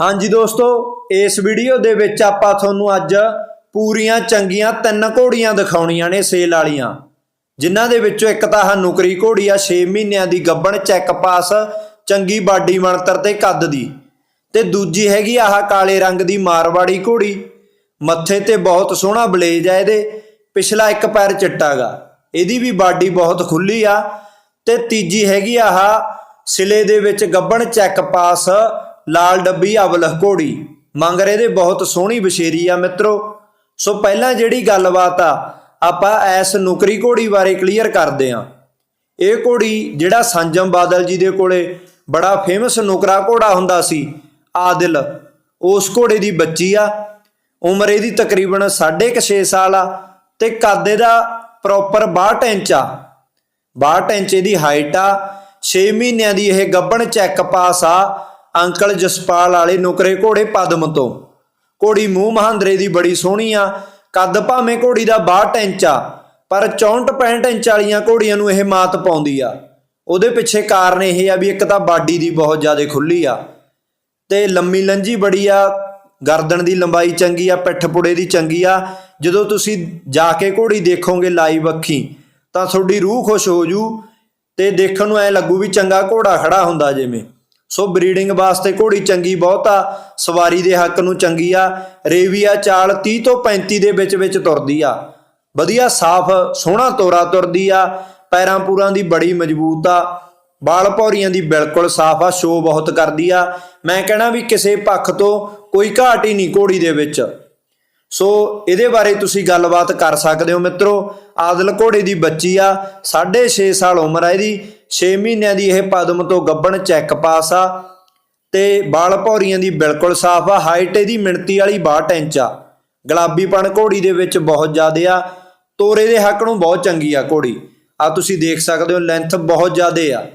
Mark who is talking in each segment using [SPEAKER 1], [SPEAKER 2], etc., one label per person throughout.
[SPEAKER 1] ਹਾਂਜੀ ਦੋਸਤੋ, ਇਸ ਵੀਡੀਓ ਦੇ ਵਿੱਚ ਆਪਾਂ ਤੁਹਾਨੂੰ ਅੱਜ ਪੂਰੀਆਂ ਚੰਗੀਆਂ ਤਿੰਨ ਘੋੜੀਆਂ ਦਿਖਾਉਣੀਆਂ ਨੇ ਸੇਲ ਵਾਲੀਆਂ। ਜਿਨ੍ਹਾਂ ਦੇ ਵਿੱਚੋਂ ਇੱਕ ਤਾਂ ਆਹ ਨੁਕਰੀ ਘੋੜੀ ਆ 6 ਮਹੀਨਿਆਂ ਦੀ ਗੱਬਣ, ਚੈੱਕ ਪਾਸ, ਚੰਗੀ ਬਾਡੀ ਬਣਤਰ ਤੇ ਕੱਦ ਦੀ। ਤੇ ਦੂਜੀ ਹੈਗੀ ਆਹ ਕਾਲੇ ਰੰਗ ਦੀ ਮਾਰਵਾੜੀ ਘੋੜੀ। ਮੱਥੇ ਤੇ ਬਹੁਤ ਸੋਹਣਾ ਬਲੇਜ ਆ ਇਹਦੇ, ਪਿਛਲਾ ਇੱਕ ਪੈਰ ਚਿੱਟਾਗਾ ਇਹਦੀ ਵੀ ਬਾਡੀ ਬਹੁਤ ਖੁੱਲੀ ਆ। ਤੇ ਤੀਜੀ ਹੈਗੀ ਆਹ ਸਿਲੇ ਦੇ ਵਿੱਚ ਗੱਬਣ, ਚੈੱਕ ਪਾਸ ਲਾਲ ਡੱਬੀ ਅਵਲਹ ਘੋੜੀ ਮੰਗਰੇ ਦੇ ਬਹੁਤ ਸੋਹਣੀ ਬਸ਼ੇਰੀ ਆ ਮਿੱਤਰੋ। ਸੋ ਪਹਿਲਾਂ ਜਿਹੜੀ ਗੱਲਬਾਤ ਆ, ਆਪਾਂ ਐਸ ਨੁਕਰੀ ਘੋੜੀ ਬਾਰੇ ਕਲੀਅਰ ਕਰਦੇ ਆ। ਇਹ ਘੋੜੀ ਜਿਹੜਾ ਸੰਜਮ ਬਾਦਲ ਜੀ ਦੇ ਕੋਲੇ ਬੜਾ ਫੇਮਸ ਨੁਕਰਾ ਘੋੜਾ ਹੁੰਦਾ ਸੀ, ਆਦਿਲ, ਉਸ ਘੋੜੇ ਦੀ ਬੱਚੀ ਆ। ਉਮਰ ਇਹਦੀ ਤਕਰੀਬਨ 6.5 ਸਾਲ ਆ ਤੇ ਕੱਦ ਇਹਦਾ ਪ੍ਰੋਪਰ 62 ਇੰਚ ਆ। 62 ਇੰਚ ਇਹਦੀ ਹਾਈਟ ਆ। 6 ਮਹੀਨਿਆਂ ਦੀ ਇਹ ਗੱਬਣ ਚੈੱਕ ਪਾਸ ਆ। ਅੰਕਲ ਜਸਪਾਲ ਵਾਲੇ ਨੁਕਰੇ ਘੋੜੇ ਪਦਮ ਤੋਂ। ਘੋੜੀ ਮੂੰਹ ਮਹਾਂਦਰੇ ਦੀ ਬੜੀ ਸੋਹਣੀ ਆ, ਕੱਦ ਭਾਵੇਂ ਘੋੜੀ ਦਾ 62 ਇੰਚ ਆ, ਪਰ 64 65 ਇੰਚ ਵਾਲੀਆਂ ਘੋੜੀਆਂ ਨੂੰ ਇਹ ਮਾਤ ਪਾਉਂਦੀ ਆ। ਉਹਦੇ ਪਿੱਛੇ ਕਾਰਨ ਇਹ ਆ ਵੀ ਇੱਕ ਤਾਂ ਬਾਡੀ ਦੀ ਬਹੁਤ ਜ਼ਿਆਦਾ ਖੁੱਲੀ ਆ ਤੇ ਲੰਮੀ ਲੰਜੀ ਬੜੀ ਆ, ਗਰਦਨ ਦੀ ਲੰਬਾਈ ਚੰਗੀ ਆ, ਪਿੱਠ ਪੁੜੇ ਦੀ ਚੰਗੀ ਆ। ਜਦੋਂ ਤੁਸੀਂ ਜਾ ਕੇ ਘੋੜੀ ਦੇਖੋਗੇ ਲਾਈਵ ਅੱਖੀ, ਤਾਂ ਤੁਹਾਡੀ ਰੂਹ ਖੁਸ਼ ਹੋ ਜੂ ਤੇ ਦੇਖਣ ਨੂੰ ਐ ਲੱਗੂ ਵੀ ਚੰਗਾ ਘੋੜਾ ਖੜਾ ਹੁੰਦਾ ਜਿਵੇਂ। ਸੋ ਬਰੀਡਿੰਗ ਵਾਸਤੇ ਘੋੜੀ ਚੰਗੀ ਬਹੁਤ ਆ, ਸਵਾਰੀ ਦੇ ਹੱਕ ਨੂੰ ਚੰਗੀ ਆ ਰੇਵੀਆ ਚਾਲ 30 ਤੋਂ 35 ਦੇ ਵਿੱਚ ਵਿੱਚ ਤੁਰਦੀ ਆ। ਵਧੀਆ ਸਾਫ਼, ਸੋਹਣਾ ਤੋਰਾ ਤੁਰਦੀ ਆ, ਪੈਰਾਂ ਪੂਰਾਂ ਦੀ ਬੜੀ ਮਜ਼ਬੂਤ ਆ ਬਾਲ ਭੌਰੀਆਂ ਦੀ ਬਿਲਕੁਲ ਸਾਫ਼ ਆ ਸ਼ੋ ਬਹੁਤ ਕਰਦੀ ਆ। ਮੈਂ ਕਹਿਣਾ ਵੀ ਕਿਸੇ ਪੱਖ ਤੋਂ ਕੋਈ ਘਾਟ ਹੀ ਨਹੀਂ ਘੋੜੀ ਦੇ ਵਿੱਚ। ਸੋ ਇਹਦੇ ਬਾਰੇ ਤੁਸੀਂ ਗੱਲਬਾਤ ਕਰ ਸਕਦੇ ਹੋ ਮਿੱਤਰੋ, ਆਦਲ ਘੋੜੇ ਦੀ ਬੱਚੀ ਆ 6.5 ਸਾਲ ਉਮਰ ਆ ਇਹਦੀ 6 ਮਹੀਨਿਆਂ ਦੀ ਇਹ ਪਦਮ ਤੋਂ ਗੱਬਣ ਚੈੱਕ ਪਾਸ ਆ ਤੇ ਬਾਲ ਭੌਰੀਆਂ ਦੀ ਬਿਲਕੁਲ ਸਾਫ਼ ਆ ਹਾਈਟ ਇਹਦੀ ਮਿਣਤੀ ਵਾਲੀ 62 ਇੰਚ ਆ। ਗੁਲਾਬੀਪਣ ਘੋੜੀ ਦੇ ਵਿੱਚ ਬਹੁਤ ਜ਼ਿਆਦਾ ਆ, ਤੋਰੇ ਦੇ ਹੱਕ ਨੂੰ ਬਹੁਤ ਚੰਗੀ ਆ ਘੋੜੀ। ਆ ਤੁਸੀਂ ਦੇਖ ਸਕਦੇ ਹੋ ਲੈਂਥ ਬਹੁਤ ਜ਼ਿਆਦਾ ਆ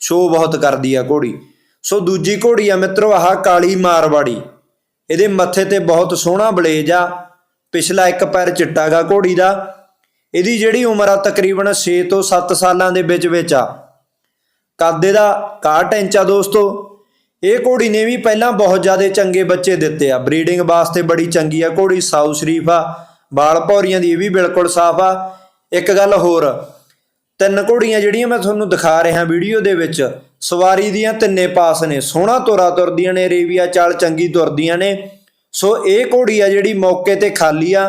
[SPEAKER 1] ਸ਼ੋ ਬਹੁਤ ਕਰਦੀ ਆ ਘੋੜੀ। ਸੋ ਦੂਜੀ ਘੋੜੀ ਆ ਮਿੱਤਰੋ, ਆਹ ਕਾਲੀ ਮਾਰਵਾੜੀ। ਇਹਦੇ ਮੱਥੇ ਤੇ ਬਹੁਤ ਸੋਹਣਾ ਬਲੇਜ ਆ, ਪਿਛਲਾ ਇੱਕ ਪੈਰ ਚਿੱਟਾਗਾ ਘੋੜੀ ਦਾ। ਇਹਦੀ ਜਿਹੜੀ ਉਮਰ ਆ ਤਕਰੀਬਨ 6 ਤੋਂ 7 ਸਾਲਾਂ ਦੇ ਵਿੱਚ ਵਿੱਚ ਆ। ਕੱਦ ਇਹਦਾ 61 ਇੰਚ ਆ ਦੋਸਤੋ? ਇਹ ਘੋੜੀ ਨੇ ਵੀ ਪਹਿਲਾਂ ਬਹੁਤ ਜ਼ਿਆਦਾ ਚੰਗੇ ਬੱਚੇ ਦਿੱਤੇ ਆ। ਬਰੀਡਿੰਗ ਵਾਸਤੇ ਬੜੀ ਚੰਗੀ ਆ ਘੋੜੀ, ਸਾਊ ਸ਼ਰੀਫ ਆ ਬਾਲ ਭੌਰੀਆਂ ਦੀ ਇਹ ਵੀ ਬਿਲਕੁਲ ਸਾਫ਼ ਆ। ਇੱਕ ਗੱਲ ਹੋਰ, ਤਿੰਨ ਘੋੜੀਆਂ ਜਿਹੜੀਆਂ ਮੈਂ ਤੁਹਾਨੂੰ ਦਿਖਾ ਰਿਹਾ ਵੀਡੀਓ ਦੇ ਵਿੱਚ, ਸਵਾਰੀ ਦੀਆਂ ਤਿੰਨੇ ਪਾਸ ਨੇ, ਸੋਹਣਾ ਤੋਰਾ ਤੁਰਦੀਆਂ ਨੇ, ਰੇਵੀਆ ਚਾਲ ਚੰਗੀ ਤੁਰਦੀਆਂ ਨੇ। ਸੋ ਇਹ ਘੋੜੀ ਆ ਜਿਹੜੀ ਮੌਕੇ ਤੇ ਖਾਲੀ ਆ,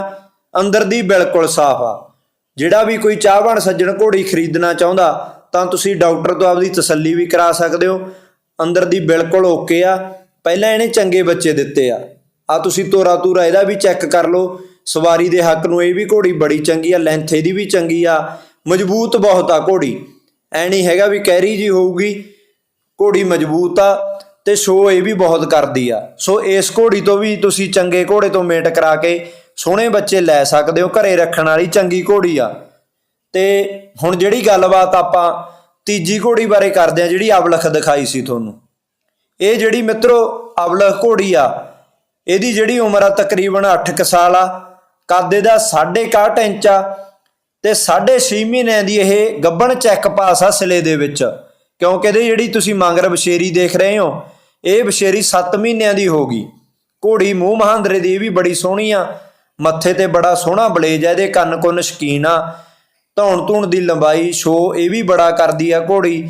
[SPEAKER 1] ਅੰਦਰ ਦੀ ਬਿਲਕੁਲ ਸਾਫ਼ ਆ। ਜਿਹੜਾ ਵੀ ਕੋਈ ਚਾਹਵਾਨ ਸੱਜਣ ਘੋੜੀ ਖਰੀਦਣਾ ਚਾਹੁੰਦਾ ਤਾਂ ਤੁਸੀਂ ਡਾਕਟਰ ਤੋਂ ਆਪਦੀ ਤਸੱਲੀ ਵੀ ਕਰਾ ਸਕਦੇ ਹੋ। ਅੰਦਰ ਦੀ ਬਿਲਕੁਲ ਓਕੇ ਆ। ਪਹਿਲਾਂ ਇਹਨੇ ਚੰਗੇ ਬੱਚੇ ਦਿੱਤੇ ਆ। ਆ ਤੁਸੀਂ ਤੋਰਾ ਤੂਰਾ ਇਹਦਾ ਵੀ ਚੈੱਕ ਕਰ ਲਓ। ਸਵਾਰੀ ਦੇ ਹੱਕ ਨੂੰ ਇਹ ਵੀ ਘੋੜੀ ਬੜੀ ਚੰਗੀ ਆ ਲੈਂਥ ਇਹਦੀ ਵੀ ਚੰਗੀ ਆ। ਮਜ਼ਬੂਤ ਬਹੁਤ ਆ ਘੋੜੀ। ਐ ਨਹੀਂ ਹੈਗਾ ਵੀ ਕੈਰੀ ਜੀ ਹੋਊਗੀ। ਘੋੜੀ ਮਜ਼ਬੂਤ ਆ ਤੇ ਸ਼ੋ ਇਹ ਵੀ ਬਹੁਤ ਕਰਦੀ ਆ। ਸੋ ਇਸ ਘੋੜੀ ਤੋਂ ਵੀ ਤੁਸੀਂ ਚੰਗੇ ਘੋੜੇ ਤੋਂ ਮੇਟ ਕਰਾ ਕੇ ਸੋਹਣੇ ਬੱਚੇ ਲੈ ਸਕਦੇ ਹੋ। ਘਰੇ ਰੱਖਣ ਵਾਲੀ ਚੰਗੀ ਘੋੜੀ ਆ। ਤੇ ਹੁਣ ਜਿਹੜੀ ਗੱਲਬਾਤ ਆਪਾਂ ਤੀਜੀ ਘੋੜੀ ਬਾਰੇ ਕਰਦੇ ਆ ਜਿਹੜੀ ਅਵਲਖ ਦਿਖਾਈ ਸੀ ਤੁਹਾਨੂੰ। ਇਹ ਜਿਹੜੀ ਮਿੱਤਰੋ ਅਵਲਖ ਘੋੜੀ ਆ, ਇਹਦੀ ਜਿਹੜੀ ਉਮਰ ਆ ਤਕਰੀਬਨ 8 ਸਾਲ ਆ, ਕੱਦ ਇਹਦਾ 61 ਇੰਚ ਆ ਤੇ 6.5 ਮਹੀਨਿਆਂ ਦੀ ਇਹ ਗੱਬਣ ਚੈੱਕ ਪਾਸ ਆ ਸਿਲੇ ਦੇ ਵਿੱਚ। ਕਿਉਂਕਿ ਇਹਦੀ ਜਿਹੜੀ ਤੁਸੀਂ ਮੰਗਰ ਬਸ਼ੇਰੀ ਦੇਖ ਰਹੇ ਹੋ, ਇਹ ਬਸ਼ੇਰੀ 7 ਮਹੀਨਿਆਂ ਦੀ ਹੋਗੀ ਘੋੜੀ ਮੂੰਹ ਮਹਾਂਦਰੇ ਦੀ ਇਹ ਵੀ ਬੜੀ ਸੋਹਣੀ ਆ, ਮੱਥੇ ਤੇ ਬੜਾ ਸੋਹਣਾ ਬਲੇਜ ਆ, ਇਹਦੇ ਕੰਨ ਕੁੰਨ ਸ਼ਕੀਨ ਆ। ਧੌਣ ਧੂਣ ਦੀ ਲੰਬਾਈ ਸ਼ੋ ਇਹ ਵੀ ਬੜਾ ਕਰਦੀ ਆ ਘੋੜੀ।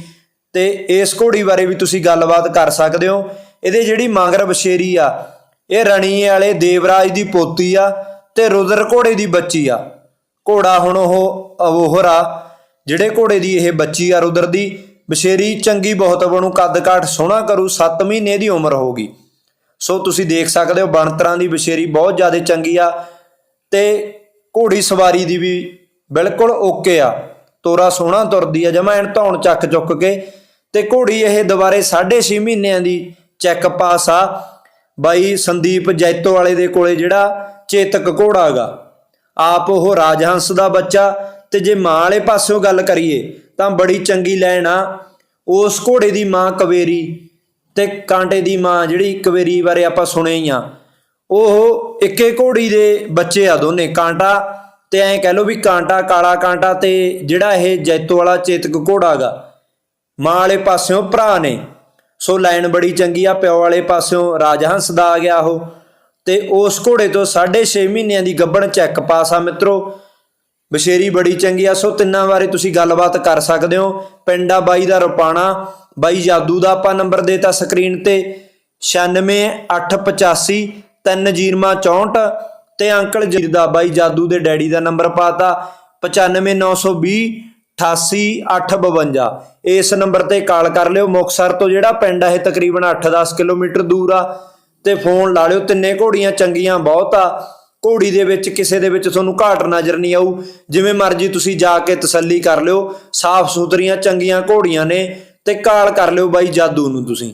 [SPEAKER 1] ਤੇ ਇਸ ਘੋੜੀ ਬਾਰੇ ਵੀ ਤੁਸੀਂ ਗੱਲਬਾਤ ਕਰ ਸਕਦੇ ਹੋ। ਇਹਦੇ ਜਿਹੜੀ ਮੰਗਰ ਬਸ਼ੇਰੀ ਆ, ਇਹ ਰਣੀ ਵਾਲੇ ਦੇਵਰਾਜ ਦੀ ਪੋਤੀ ਆ ਤੇ ਰੁਦਰ ਘੋੜੇ ਦੀ ਬੱਚੀ ਆ। ਘੋੜਾ ਹੁਣ ਉਹ ਅਵੋਹਰਾ ਜਿਹੜੇ ਘੋੜੇ ਦੀ ਇਹ ਬੱਚੀ ਆ ਰੁਦਰ ਦੀ ਬਸ਼ੇਰੀ ਚੰਗੀ ਬਹੁਤ ਬਣੂ ਕੱਦ ਕਾਠ ਸੋਹਣਾ ਕਰੂ 7 ਮਹੀਨੇ ਦੀ ਉਮਰ ਹੋਗੀ ਸੋ ਤੁਸੀਂ ਦੇਖ ਸਕਦੇ ਹੋ, ਬਣਤਰਾਂ ਦੀ ਬਸ਼ੇਰੀ ਬਹੁਤ ਜ਼ਿਆਦਾ ਚੰਗੀ ਆ ਤੇ ਘੋੜੀ ਸਵਾਰੀ ਦੀ ਵੀ ਬਿਲਕੁਲ ਓਕੇ ਆ। ਤੋਰਾ ਸੋਹਣਾ ਤੁਰਦੀ ਆ, ਜਮਾ ਐਨ ਧੌਣ ਚੱਕ ਚੁੱਕ ਕੇ। ਤੇ ਘੋੜੀ ਇਹ ਦੁਬਾਰੇ 6.5 ਮਹੀਨਿਆਂ ਦੀ ਚੈੱਕ ਪਾਸ ਆ। ਬਾਈ ਸੰਦੀਪ ਜੈਤੋ ਵਾਲੇ ਦੇ ਕੋਲੇ ਜਿਹੜਾ ਚੇਤਕ ਘੋੜਾ ਹੈਗਾ। ਆਪ ਉਹ ਰਾਜਹੰਸ ਦਾ ਬੱਚਾ। ਤੇ ਜੇ ਮਾਂ ਵਾਲੇ ਪਾਸਿਓਂ ਗੱਲ ਕਰੀਏ, ਤਾਂ ਬੜੀ ਚੰਗੀ ਲੈਣ ਆ। ਉਸ ਘੋੜੇ ਦੀ ਮਾਂ ਕਵੇਰੀ ਤੇ ਕਾਂਟੇ ਦੀ ਮਾਂ ਜਿਹੜੀ ਕਵੇਰੀ ਬਾਰੇ ਆਪਾਂ ਸੁਣੇ ਹੀ ਆ। ਉਹ ਇੱਕੇ ਘੋੜੀ ਦੇ ਬੱਚੇ ਆ ਦੋਨੇ, ਕਾਂਟਾ ਤੇ ਐਂ ਕਹਿ ਲਓ ਵੀ ਕਾਂਟਾ, ਕਾਲਾ ਕਾਂਟਾ ਤੇ ਜਿਹੜਾ ਇਹ ਜੈਤੋ ਵਾਲਾ ਚੇਤਕ ਘੋੜਾ ਗਾ, ਮਾਂ ਵਾਲੇ ਪਾਸਿਓਂ ਭਰਾ ਨੇ। ਸੋ ਲਾਈਨ ਬੜੀ ਚੰਗੀ ਆ, ਪਿਓ ਵਾਲੇ ਪਾਸਿਓਂ ਰਾਜਹੰਸ ਦਾ ਆ ਗਿਆ ਉਹ। ਤੇ ਉਸ ਘੋੜੇ ਤੋਂ 6.5 ਮਹੀਨਿਆਂ ਦੀ ਗੱਬਣ ਚੈੱਕ ਪਾਸ ਆ ਮਿੱਤਰੋ। ਬਸ਼ੇਰੀ ਬੜੀ ਚੰਗੀ ਆ, ਸੋ ਤਿੰਨਾਂ ਬਾਰੇ ਤੁਸੀਂ ਗੱਲਬਾਤ ਕਰ ਸਕਦੇ ਹੋ। ਪਿੰਡਾ ਬਾਈ ਦਾ ਰੁਪਾਣਾ, ਬਾਈ ਜਾਦੂ ਦਾ ਆਪਾਂ ਨੰਬਰ ਦੇਤਾ ਸਕਰੀਨ ਤੇ। 96885 3064 ਤੇ ਅੰਕਲ ਜੀ ਦਾ, ਬਾਈ ਜਾਦੂ ਦੇ ਡੈਡੀ ਦਾ ਨੰਬਰ ਪਾਤਾ 95920 88852 ਇਸ ਨੰਬਰ ਤੇ ਕਾਲ ਕਰ ਲਿਓ ਮੁਕਸਰ ਤੋਂ ਜਿਹੜਾ ਪਿੰਡ ਆ, ਇਹ ਤਕਰੀਬਨ 8-10 ਕਿਲੋਮੀਟਰ ਦੂਰ ਆ। ਤੇ ਫੋਨ ਲਾ ਲਿਓ, ਤਿੰਨੇ ਘੋੜੀਆਂ ਚੰਗੀਆਂ ਬਹੁਤ ਆ। ਘੋੜੀ ਦੇ ਵਿੱਚ, ਕਿਸੇ ਦੇ ਵਿੱਚ ਤੁਹਾਨੂੰ ਘਾਟ ਨਜ਼ਰ ਨਹੀਂ ਆਊ। ਜਿਵੇਂ ਮਰਜ਼ੀ ਤੁਸੀਂ ਜਾ ਕੇ ਤਸੱਲੀ ਕਰ ਲਿਓ ਸਾਫ਼ ਸੁਥਰੀਆਂ ਚੰਗੀਆਂ ਘੋੜੀਆਂ ਨੇ। ਤੇ ਕਾਲ ਕਰ ਲਿਓ ਬਾਈ ਜਾਦੂ ਨੂੰ ਤੁਸੀਂ।